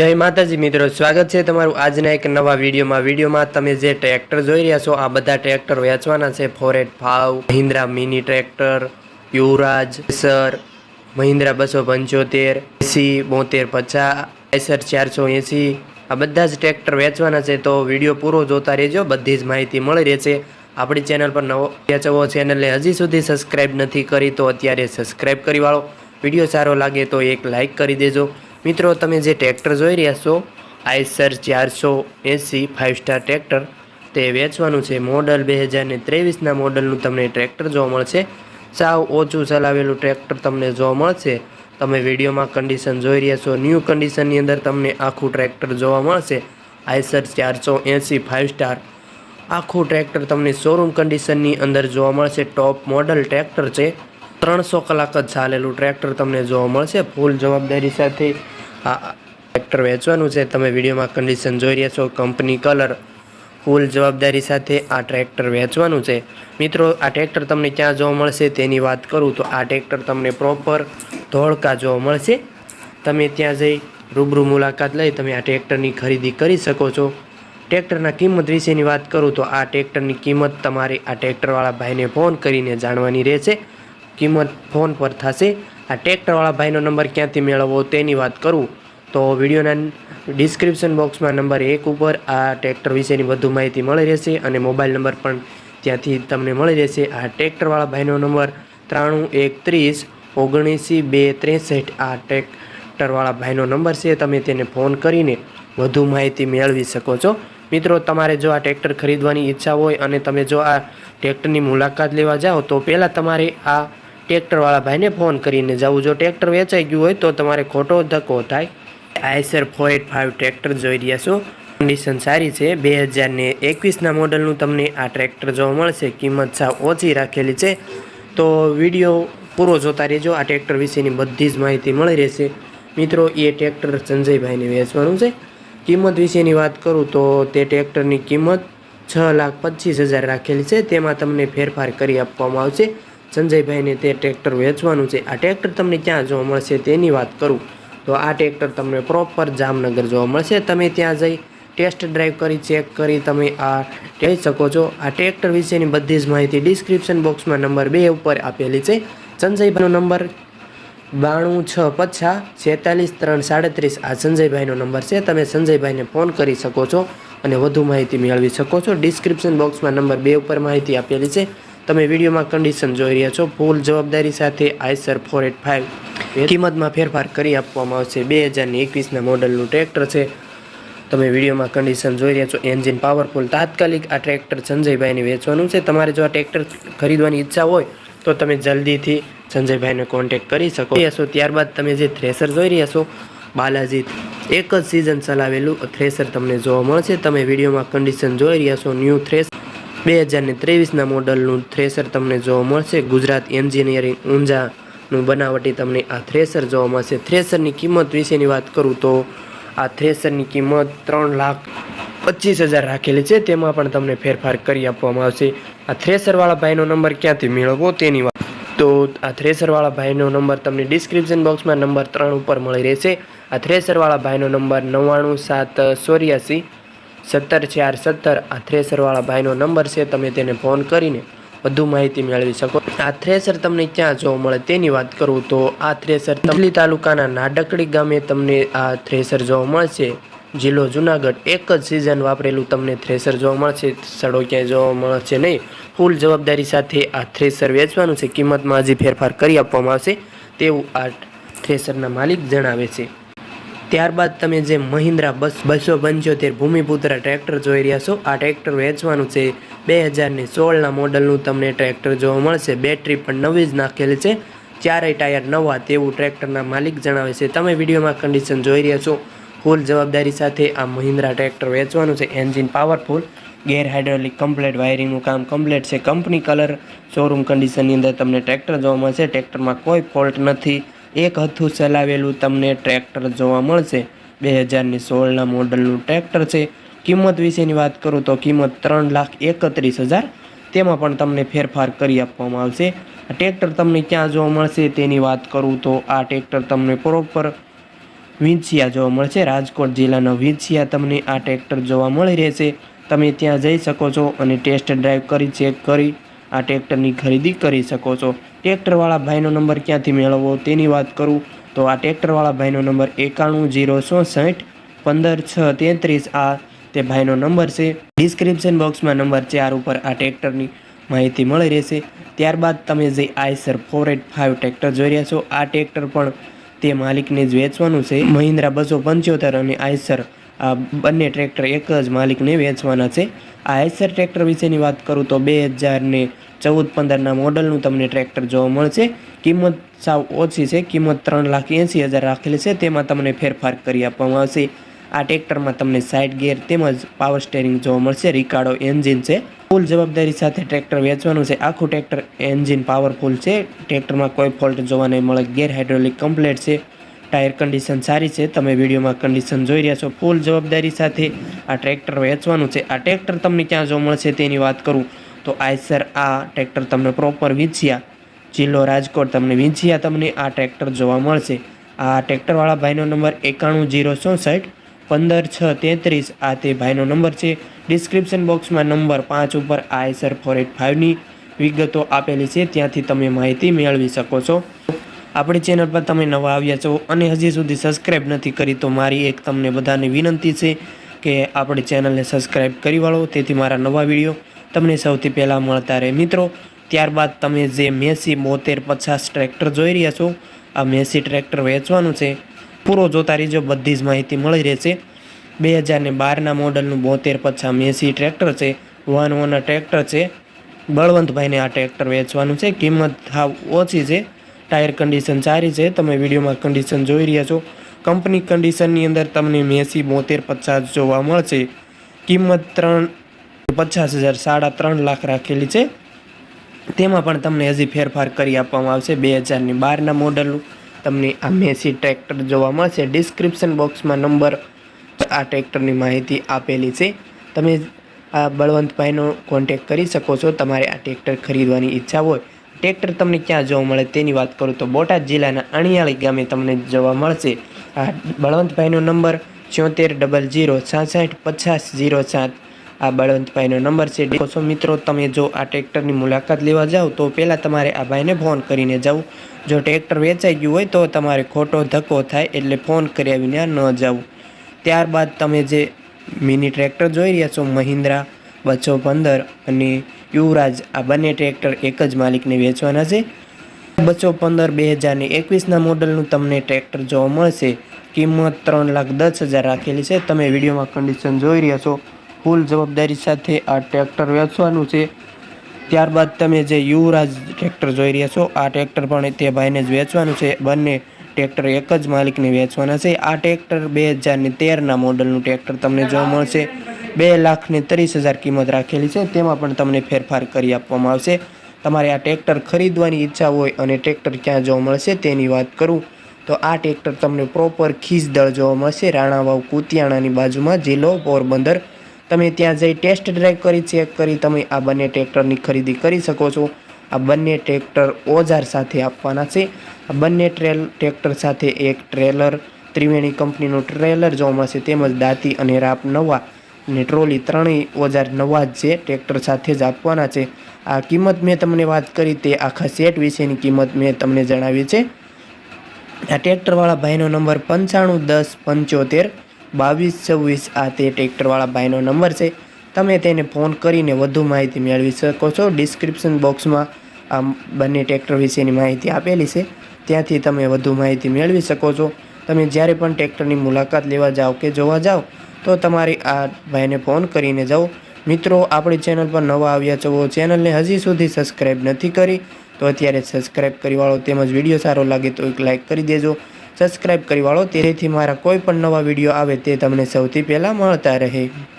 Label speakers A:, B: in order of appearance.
A: જય માતાજી મિત્રો, સ્વાગત છે તમારું આજના એક નવા વિડીયોમાં. વિડીયોમાં તમે જે ટ્રેક્ટર જોઈ રહ્યા છો, આ બધા ટ્રેક્ટર વેચવાના છે. Forty five Mahindra mini tractor Yuvraj sir Mahindra બસો પંચોતેર, એસી, બોતેર પચાસ એસર ચારસો એંસી. આ બધા જ ટ્રેક્ટર વેચવાના છે, તો વીડિયો પૂરો જોતા રહેજો. બધી જ માહિતી મળી રહેશે. આપણી ચેનલ પર નવો વેચવો ચેનલને હજી સુધી સબસ્ક્રાઈબ નથી કરી, તો અત્યારે સબસ્ક્રાઇબ કરી વાળો. વીડિયો સારો લાગે તો એક લાઇક કરી દેજો. મિત્રો, તમે જે ટ્રેક્ટર જોઈ રહ્યા છો, આઈસર ચારસો એંસી ફાઇવ સ્ટાર ટ્રેક્ટર, તે વેચવાનું છે. મોડલ બે હજાર ને ત્રેવીસના મોડલનું તમને ટ્રેક્ટર જોવા મળશે. સાવ ઓછું ચલાવેલું ટ્રેક્ટર તમને જોવા મળશે. તમે વિડીયોમાં કન્ડિશન જોઈ રહ્યા છો. ન્યૂ કન્ડિશનની અંદર તમને આખું ટ્રેક્ટર જોવા મળશે. આઈસર ચારસો એંસી ફાઇવ સ્ટાર આખું ટ્રેક્ટર તમને શોરૂમ કન્ડિશનની અંદર જોવા મળશે. ટોપ મોડલ ટ્રેક્ટર છે. ત્રણસો કલાક જ ચાલેલું ટ્રેક્ટર તમને જોવા મળશે. ફૂલ જવાબદારી સાથે આ ટ્રેક્ટર વેચવાનું છે. તમે વિડીયોમાં કન્ડિશન જોઈ રહ્યા છો. કંપની કલર ફૂલ જવાબદારી સાથે આ ટ્રેક્ટર વેચવાનું છે. મિત્રો, આ ટ્રેક્ટર તમને ક્યાં જોવા મળશે તેની વાત કરું તો આ ટ્રેક્ટર તમને પ્રોપર ધોળકા જોવા મળશે. તમે ત્યાં જઈ રૂબરૂ મુલાકાત લઈ તમે આ ટ્રેક્ટરની ખરીદી કરી શકો છો. ટ્રેક્ટરના કિંમત વિશેની વાત કરું તો આ ટ્રેક્ટરની કિંમત તમારે આ ટ્રેક્ટરવાળા ભાઈને ફોન કરીને જાણવાની રહેશે. કિંમત ફોન પર થશે. આ ટ્રેક્ટરવાળા ભાઈનો નંબર ક્યાંથી મેળવવો તેની વાત કરું. તો વિડીયોના ડિસ્ક્રિપ્શન બોક્સમાં નંબર એક ઉપર આ ટ્રેક્ટર વિશેની વધુ માહિતી મળી રહેશે અને મોબાઈલ નંબર પણ ત્યાંથી તમને મળી રહેશે. આ ટ્રેક્ટરવાળા ભાઈનો નંબર ત્રાણું એકત્રીસ ઓગણીસી બે ત્રેસઠ. આ ટ્રેક્ટરવાળા ભાઈનો નંબર છે. તમે તેને ફોન કરીને વધુ માહિતી મેળવી શકો છો. મિત્રો, તમારે જો આ ટ્રેક્ટર ખરીદવાની ઈચ્છા હોય અને તમે જો આ ટ્રેક્ટરની મુલાકાત લેવા જાઓ, તો પહેલાં તમારે આ ટ્રેક્ટરવાળા ભાઈને ફોન કરીને જવું જો ટ્રેક્ટર વેચાઈ ગયું હોય તો તમારે ખોટો ધક્કો થાય. Eicher four eight five tractor જોઈ રહ્યા છો. કન્ડિશન સારી છે. બે હજારને એકવીસના મોડલનું તમને આ ટ્રેક્ટર જોવા મળશે. કિંમત સાવ ઓછી રાખેલી છે. તો વીડિયો પૂરો જોતા રહેજો. આ ટ્રેક્ટર વિશેની બધી જ માહિતી મળી રહેશે. મિત્રો, એ ટ્રેક્ટર સંજયભાઈને વેચવાનું છે. કિંમત વિશેની વાત કરું તો તે ટ્રેક્ટરની કિંમત છ લાખ પચીસ હજાર રાખેલી છે. તેમાં તમને ફેરફાર કરી આપવામાં આવશે. સંજયભાઈને તે ટ્રેક્ટર વેચવાનું છે. આ ટ્રેક્ટર તમને ક્યાં જોવા મળશે તેની વાત કરું. તો આ ટ્રેક્ટર તમને પ્રોપર જામનગર જોવા મળશે. તમે ત્યાં જઈ ટેસ્ટ ડ્રાઈવ કરી, ચેક કરી તમે આ કહી શકો છો. આ ટ્રેક્ટર વિશેની બધી જ માહિતી ડિસ્ક્રિપ્શન બોક્સમાં નંબર બે ઉપર આપેલી છે. સંજયભાઈનો નંબર બાણું છ પછા છેતાલીસ ત્રણ સાડત્રીસ. આ સંજયભાઈનો નંબર છે. તમે સંજયભાઈને ફોન કરી શકો છો અને વધુ માહિતી મેળવી શકો છો. ડિસ્ક્રિપ્શન બોક્સમાં નંબર બે ઉપર માહિતી આપેલી છે. તમે વિડીયોમાં કન્ડિશન જોઈ રહ્યા છો. ફૂલ જવાબદારી સાથે આઈસર ફોર એટ ફાઇવ કિંમતમાં ફેરફાર કરી આપવામાં આવશે. બે હજારની એકવીસના મોડલનું ટ્રેક્ટર છે. તમે વિડીયોમાં કન્ડિશન જોઈ રહ્યા છો. એન્જિન પાવરફુલ તાત્કાલિક આ ટ્રેક્ટર સંજયભાઈને વેચવાનું છે. તમારે જો આ ટ્રેક્ટર ખરીદવાની ઈચ્છા હોય, તો તમે જલ્દીથી સંજયભાઈને કોન્ટેક્ટ કરી શકો છો. ત્યારબાદ તમે જે થ્રેસર જોઈ રહ્યા છો, બાલાજી, એક જ સિઝન ચલાવેલું થ્રેસર તમને જોવા મળશે. તમે વિડીયોમાં કન્ડિશન જોઈ રહ્યા છો ન્યૂ થ્રેસ બે હજારને ત્રેવીસના મોડલનું થ્રેસર તમને જોવા મળશે. ગુજરાત એન્જિનિયરિંગ ઊંઝાનું બનાવટી તમને આ થ્રેસર જોવા મળશે. થ્રેસરની કિંમત વિશેની વાત કરું તો આ થ્રેસરની કિંમત ત્રણ લાખ પચીસ હજાર રાખેલી છે. તેમાં પણ તમને ફેરફાર કરી આપવામાં આવશે. આ થ્રેસરવાળા ભાઈનો નંબર ક્યાંથી મેળવવો તેની વાત. તો આ થ્રેસરવાળા ભાઈનો નંબર તમને ડિસ્ક્રિપ્શન બોક્સમાં નંબર ત્રણ ઉપર મળી રહેશે. આ થ્રેસરવાળા ભાઈનો નંબર નવ્વાણું સાત ચોર્યાસી સત્તર ચાર સત્તર આ થ્રેસરવાળા ભાઈનો નંબર છે, તમે તેને ફોન કરીને વધુ માહિતી મેળવી શકો. આ થ્રેસર તમને ક્યાં જોવા મળે તેની વાત કરું તો આ થ્રેસર તમલી તાલુકાના નાડકડી ગામે તમને આ થ્રેસર જોવા મળશે. જિલ્લો જુનાગઢ એક જ સિઝન વાપરેલું તમને થ્રેસર જોવા મળશે. સડો ક્યાંય જોવા મળશે નહીં. ફૂલ જવાબદારી સાથે આ થ્રેસર વેચવાનું છે. કિંમતમાં હજી ફેરફાર કરી આપવામાં આવશે. તેવું આ થ્રેસરના માલિક જણાવે છે. ત્યારબાદ તમે જે મહિન્દ્રા બસ બસો પંચોતેર ભૂમિપુત્ર ટ્રેક્ટર જોઈ રહ્યા છો, આ ટ્રેક્ટર વેચવાનું છે બે હજારની સોળના મોડલનું તમને ટ્રેક્ટર જોવા મળશે. બેટરી પણ નવી જ નાખેલી છે. ચારેય ટાયર નવા તેવું ટ્રેક્ટરના માલિક જણાવે છે. તમે વિડીયોમાં કન્ડિશન જોઈ રહ્યા છો. ફૂલ જવાબદારી સાથે આ મહિન્દ્રા ટ્રેક્ટર વેચવાનું છે. Engine powerful gear hydraulic complete વાયરિંગનું કામ કમ્પ્લેટ છે. કંપની કલર શોરૂમ કન્ડિશનની અંદર તમને ટ્રેક્ટર જોવા મળશે. ટ્રેક્ટરમાં કોઈ ફોલ્ટ નથી. એક હથું ચલાવેલું તમને ટ્રેક્ટર જોવા મળશે. બે હજારની સોળના મોડલનું ટ્રેક્ટર છે. કિંમત વિશેની વાત કરું તો કિંમત ત્રણ લાખ એકત્રીસ હજાર. તેમાં પણ તમને ફેરફાર કરી આપવામાં આવશે. ટ્રેક્ટર તમને ક્યાં જોવા મળશે તેની વાત કરું તો આ ટ્રેક્ટર તમને પ્રોપર વિંછિયા જોવા મળશે. રાજકોટ જિલ્લાનો વિંછિયા તમને આ ટ્રેક્ટર જોવા મળી રહેશે. તમે ત્યાં જઈ શકો છો અને ટેસ્ટ ડ્રાઈવ કરી, ચેક કરી આ ટ્રેક્ટરની ખરીદી કરી શકો છો. ટ્રેક્ટરવાળા ભાઈનો નંબર ક્યાંથી મેળવવો તેની વાત કરું? તો આ ટ્રેક્ટરવાળા ભાઈનો નંબર એકાણું જીરો ચોસઠ પંદર છ તેત્રીસ આ તે ભાઈનો નંબર છે. ડિસ્ક્રિપ્શન બોક્સમાં નંબર ચાર ઉપર આ ટ્રેક્ટરની માહિતી મળી રહેશે. ત્યારબાદ તમે જે Eicher four eight five tractor જોઈ રહ્યા છો, આ ટ્રેક્ટર પણ તે માલિકને જ વેચવાનું છે. મહિન્દ્રા બસો પંચોતેર અને આઈસર આ બંને ટ્રેક્ટર એક જ માલિકને વેચવાના છે. આ એસર ટ્રેક્ટર વિશેની વાત કરું તો બે હજારને ચૌદ પંદરના મોડલનું તમને ટ્રેક્ટર જોવા મળશે. કિંમત સાવ ઓછી છે. કિંમત ત્રણ લાખ એંસી હજાર રાખેલી છે. તેમાં તમને ફેરફાર કરી આપવામાં આવશે. આ ટ્રેક્ટરમાં તમને સાઇડ ગેર તેમજ પાવર સ્ટેરિંગ જોવા મળશે. રિકાર્ડો એન્જિન છે. ફૂલ જવાબદારી સાથે ટ્રેક્ટર વેચવાનું છે. આખું ટ્રેક્ટર એન્જિન પાવરફુલ છે. ટ્રેક્ટરમાં કોઈ ફોલ્ટ જોવા નહીં મળે. ગેર હાઇડ્રોલિક કમ્પ્લેટ છે. ટાયર કન્ડિશન સારી છે. તમે વિડીયોમાં કન્ડિશન જોઈ રહ્યા છો. ફૂલ જવાબદારી સાથે આ ટ્રેક્ટર વેચવાનું છે. આ ટ્રેક્ટર તમને ક્યાં જોવા મળશે તેની વાત કરું. તો આયસર આ ટ્રેક્ટર તમને પ્રોપર વિંછિયા, જિલ્લો રાજકોટ તમને વિંછિયા તમને આ ટ્રેક્ટર જોવા મળશે. આ ટ્રેક્ટરવાળા ભાઈનો નંબર એકાણું જીરો ચોસઠ, પંદર છ તેત્રીસ. આ તે ભાઈનો નંબર છે. ડિસ્ક્રિપ્શન બોક્સમાં નંબર પાંચ ઉપર આઈસર ફોર એટ ફાઇવની વિગતો આપેલી છે. ત્યાંથી તમે માહિતી મેળવી શકો છો. આપણી ચેનલ પર તમે નવા આવ્યા છો અને હજી સુધી સબસ્ક્રાઈબ નથી કરી, તો મારી એક તમને બધાને વિનંતી છે કે આપણી ચેનલને સબસ્ક્રાઈબ કરી વાળો. તેથી મારા નવા વીડિયો તમને સૌથી પહેલાં મળતા રહે. મિત્રો, ત્યારબાદ તમે જે મેસી બોતેર પચાસ ટ્રેક્ટર જોઈ રહ્યા છો, આ મેસી ટ્રેક્ટર વેચવાનું છે. પૂરો જોતા રહીજો, બધી જ માહિતી મળી રહેશે. બે હજાર ને બારના મોડલનું બોતેર પચાસ મેસી ટ્રેક્ટર છે, વન ઓનર ટ્રેક્ટર છે. બળવંતભાઈને આ ટ્રેક્ટર વેચવાનું છે. કિંમત હાવ ઓછી છે. ટાયર કન્ડિશન સારી છે. તમે વિડીયોમાં કન્ડિશન જોઈ રહ્યા છો. કંપની કન્ડિશનની અંદર તમને મેસી બોતેર પચાસ જોવા મળશે. કિંમત ત્રણ પચાસ હજાર, સાડા ત્રણ લાખ રાખેલી છે. તેમાં પણ તમને હજી ફેરફાર કરી આપવામાં આવશે. બે હજારની બારના મોડલનું તમને આ મેસી ટ્રેક્ટર જોવા મળશે. ડિસ્ક્રિપ્શન બોક્સમાં નંબર આ ટ્રેક્ટરની માહિતી આપેલી છે. તમે આ બળવંતભાઈનો કોન્ટેક કરી શકો છો. તમારે આ ટ્રેક્ટર ખરીદવાની ઈચ્છા હોય ટ્રેક્ટર તમને ક્યાં જોવા મળે તેની વાત કરું તો બોટાદ જિલ્લાના અણિયાળી ગામે તમને જોવા મળશે. આ બળવંતભાઈનો નંબર છોતેર ડબલ જીરો છાસઠ પચાસ જીરો સાત. આ બળવંતભાઈનો નંબર છે. છો મિત્રો, તમે જો આ ટ્રેક્ટરની મુલાકાત લેવા જાઓ તો પહેલાં તમારે આ ભાઈને ફોન કરીને જવું. જો ટ્રેક્ટર વેચાઈ ગયું હોય તો તમારે ખોટો ધક્કો થાય એટલે ફોન કર્યા વિના ન જવું. ત્યારબાદ તમે જે મિની ટ્રેક્ટર જોઈ રહ્યા છો, મહિન્દ્રા બસો પંદર અને યુવરાજ આ બંને ટ્રેક્ટર એક જ માલિકને વેચવાના છે. બસો પંદર બે હજારની એકવીસના મોડલનું તમને ટ્રેક્ટર જોવા મળશે. કિંમત ત્રણ લાખ દસ હજાર રાખેલી છે. તમે વિડીયોમાં કન્ડિશન જોઈ રહ્યા છો. ફૂલ જવાબદારી સાથે આ ટ્રેક્ટર વેચવાનું છે. ત્યારબાદ તમે જે યુવરાજ ટ્રેક્ટર જોઈ રહ્યા છો, આ ટ્રેક્ટર પણ તે ભાઈને જ વેચવાનું છે. બંને ટ્રેક્ટર એક જ માલિકને વેચવાના છે. આ ટ્રેક્ટર બે હજારની તેરના મોડલનું ટ્રેક્ટર તમને જોવા મળશે. બે લાખને ત્રીસ હજાર કિંમત રાખેલી છે. તેમાં પણ તમને ફેરફાર કરી આપવામાં આવશે. તમારે આ ટ્રેક્ટર ખરીદવાની ઈચ્છા હોય અને ટ્રેક્ટર ક્યાં જોવા મળશે તેની વાત કરું. તો આ ટ્રેક્ટર તમને પ્રોપર ખીજદળ જોવા મળશે. રાણાવાવ કુતિયાણાની બાજુમાં જિલ્લો પોરબંદર. તમે ત્યાં જઈ ટેસ્ટ ડ્રાઈવ કરી, ચેક કરી, તમે આ બંને ટ્રેક્ટરની ખરીદી કરી શકો છો. આ બંને ટ્રેક્ટર ઓજાર સાથે આપવાના છે. આ બંને ટ્રેલ, ટ્રેક્ટર સાથે એક ટ્રેલર, ત્રિવેણી કંપનીનું ટ્રેલર જોવા મળશે. તેમજ દાંતી અને રાપ નવા અને ટ્રોલી ત્રણેય ઓજાર નવા જ છે, ટ્રેક્ટર સાથે જ આપવાના છે. આ કિંમત મેં તમને વાત કરી તે આખા સેટ વિશેની કિંમત મેં તમને જણાવી છે. આ ટ્રેક્ટરવાળા ભાઈનો નંબર પંચાણું દસ પંચોતેર બાવીસ છવ્વીસ, આ તે ટ્રેક્ટરવાળા ભાઈનો નંબર છે. તમે તેને ફોન કરીને વધુ માહિતી મેળવી શકો છો. ડિસ્ક્રિપ્શન બોક્સમાં આ બંને ટ્રેક્ટર વિશેની માહિતી આપેલી છે. ત્યાંથી તમે વધુ માહિતી મેળવી શકો છો. તમે જ્યારે પણ ટ્રેક્ટરની મુલાકાત લેવા જાઓ કે જોવા જાઓ તો તમારે આ ભાઈને ફોન કરીને જાઓ. મિત્રો, આપણી ચેનલ પર નવા આવ્યા છો ચેનલને હજી સુધી સબસ્ક્રાઈબ નથી કરી, તો અત્યારે સબસ્ક્રાઈબ કરી વાળો તેમજ વીડિયો સારો લાગે તો એક લાઇક કરી દેજો. સબસ્ક્રાઈબ કરી વાળો તેથી મારા કોઈ પણ નવા વીડિયો આવે તે તમને સૌથી પહેલાં મળતા રહે.